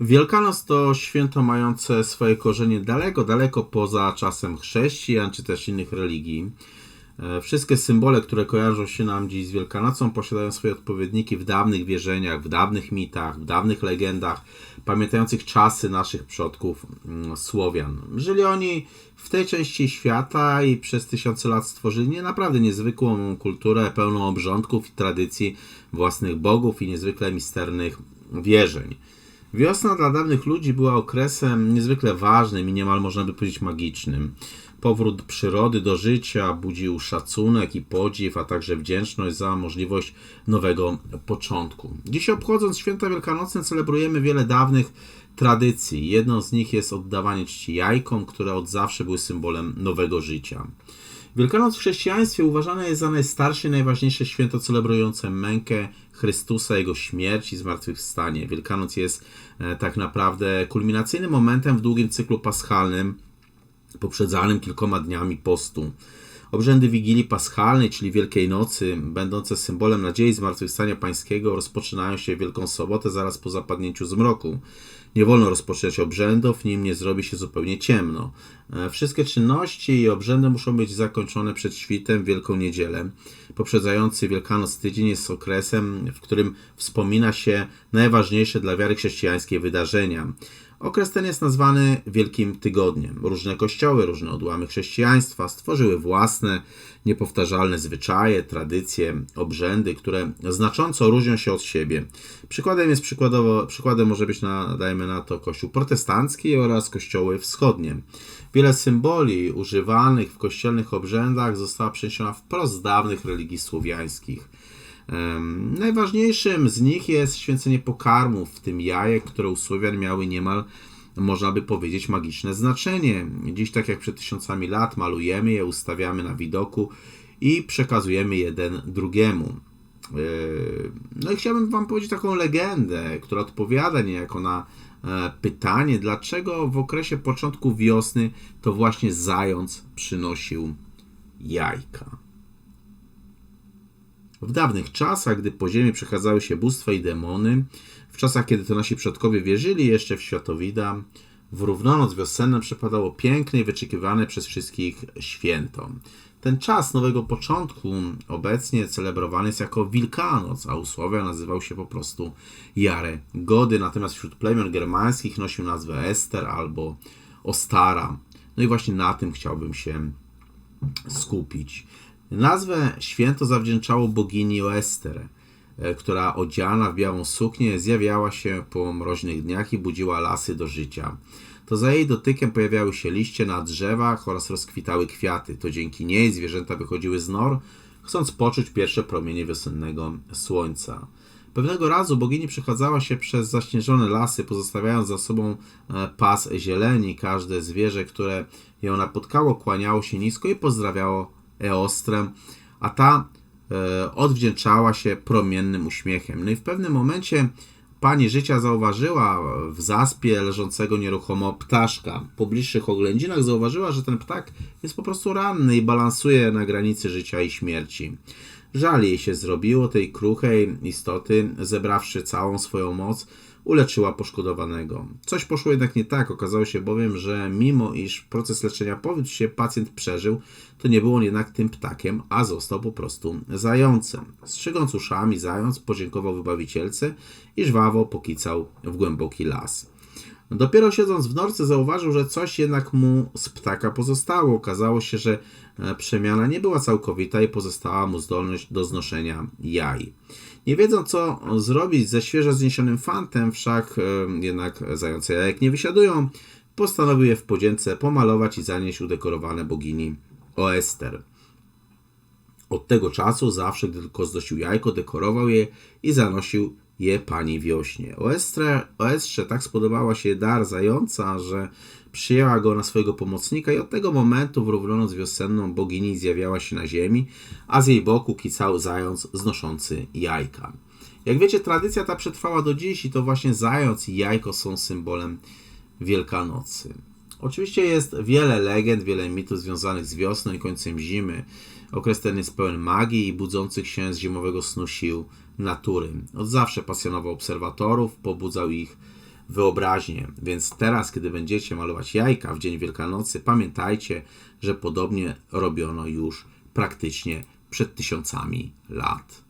Wielkanoc to święto mające swoje korzenie daleko, daleko poza czasem chrześcijan czy też innych religii. E, Wszystkie symbole, które kojarzą się nam dziś z Wielkanocą, posiadają swoje odpowiedniki w dawnych wierzeniach, w dawnych mitach, w dawnych legendach, pamiętających czasy naszych przodków mm, Słowian. Żyli oni w tej części świata i przez tysiące lat stworzyli nie naprawdę niezwykłą kulturę, pełną obrządków i tradycji własnych bogów i niezwykle misternych wierzeń. Wiosna dla dawnych ludzi była okresem niezwykle ważnym i niemal można by powiedzieć magicznym. Powrót przyrody do życia budził szacunek i podziw, a także wdzięczność za możliwość nowego początku. Dziś obchodząc święta wielkanocne celebrujemy wiele dawnych tradycji. Jedną z nich jest oddawanie czci jajkom, które od zawsze były symbolem nowego życia. Wielkanoc w chrześcijaństwie uważana jest za najstarsze i najważniejsze święto celebrujące mękę Chrystusa, Jego śmierć i zmartwychwstanie. Wielkanoc jest e, tak naprawdę kulminacyjnym momentem w długim cyklu paschalnym, poprzedzanym kilkoma dniami postu. Obrzędy Wigilii Paschalnej, czyli Wielkiej Nocy, będące symbolem nadziei zmartwychwstania pańskiego, rozpoczynają się Wielką Sobotę zaraz po zapadnięciu zmroku. Nie wolno rozpoczynać obrzędów, nim nie zrobi się zupełnie ciemno. E, Wszystkie czynności i obrzędy muszą być zakończone przed świtem w Wielką Niedzielę. Poprzedzający Wielkanoc tydzień jest okresem, w którym wspomina się najważniejsze dla wiary chrześcijańskiej wydarzenia. Okres ten jest nazwany Wielkim Tygodniem. Różne kościoły, różne odłamy chrześcijaństwa stworzyły własne, niepowtarzalne zwyczaje, tradycje, obrzędy, które znacząco różnią się od siebie. Przykładem jest przykładowo, przykładem może być, na, dajmy na to, kościół protestancki oraz kościoły wschodnie. Wiele symboli używanych w kościelnych obrzędach została przeniesiona wprost z dawnych religii słowiańskich. Najważniejszym z nich jest święcenie pokarmów, w tym jajek, które u Słowian miały niemal, można by powiedzieć, magiczne znaczenie. Dziś, tak jak przed tysiącami lat, malujemy je, ustawiamy na widoku i przekazujemy jeden drugiemu. No i chciałbym Wam powiedzieć taką legendę, która odpowiada niejako na e, pytanie, dlaczego w okresie początku wiosny to właśnie zając przynosił jajka. W dawnych czasach, gdy po ziemi przechadzały się bóstwa i demony, w czasach, kiedy to nasi przodkowie wierzyli jeszcze w światowida, w równonoc wiosenną przypadało piękne i wyczekiwane przez wszystkich święto. Ten czas nowego początku obecnie celebrowany jest jako Wilkanoc, a u Słowia nazywał się po prostu Jare Gody, natomiast wśród plemion germańskich nosił nazwę Ester albo Ostara. No i właśnie na tym chciałbym się skupić. Nazwę święto zawdzięczało bogini Oester, e, która odziana w białą suknię zjawiała się po mroźnych dniach i budziła lasy do życia. To za jej dotykiem pojawiały się liście na drzewach oraz rozkwitały kwiaty. To dzięki niej zwierzęta wychodziły z nor, chcąc poczuć pierwsze promienie wiosennego słońca. Pewnego razu bogini przechadzała się przez zaśnieżone lasy, pozostawiając za sobą e, pas zieleni. Każde zwierzę, które ją napotkało, kłaniało się nisko i pozdrawiało Eostrę, a ta e, odwdzięczała się promiennym uśmiechem. No i w pewnym momencie pani życia zauważyła w zaspie leżącego nieruchomo ptaszka. Po bliższych oględzinach zauważyła, że ten ptak jest po prostu ranny i balansuje na granicy życia i śmierci. Żal jej się zrobiło tej kruchej istoty, zebrawszy całą swoją moc, uleczyła poszkodowanego. Coś poszło jednak nie tak. Okazało się bowiem, że mimo iż proces leczenia powiódł się, pacjent przeżył, to nie był on jednak tym ptakiem, a został po prostu zającem. Strzygąc uszami, zając podziękował wybawicielce i żwawo pokicał w głęboki las. Dopiero siedząc w norce zauważył, że coś jednak mu z ptaka pozostało. Okazało się, że e, przemiana nie była całkowita i pozostała mu zdolność do znoszenia jaj. Nie wiedząc co zrobić ze świeżo zniesionym fantem, wszak e, jednak zające jajek nie wysiadują, postanowił je w podzięce pomalować i zanieść udekorowane bogini Oester. Od tego czasu zawsze, gdy tylko znosił jajko, dekorował je i zanosił je pani wiośnie. Oestrze, Oestrze tak spodobała się dar zająca, że przyjęła go na swojego pomocnika i od tego momentu w równonoc wiosenną bogini zjawiała się na ziemi, a z jej boku kicał zając znoszący jajka. Jak wiecie, tradycja ta przetrwała do dziś i to właśnie zając i jajko są symbolem Wielkanocy. Oczywiście jest wiele legend, wiele mitów związanych z wiosną i końcem zimy. Okres ten jest pełen magii i budzących się z zimowego snu sił natury. Od zawsze pasjonował obserwatorów, pobudzał ich wyobraźnię. Więc teraz, kiedy będziecie malować jajka w dzień Wielkanocy, pamiętajcie, że podobnie robiono już praktycznie przed tysiącami lat.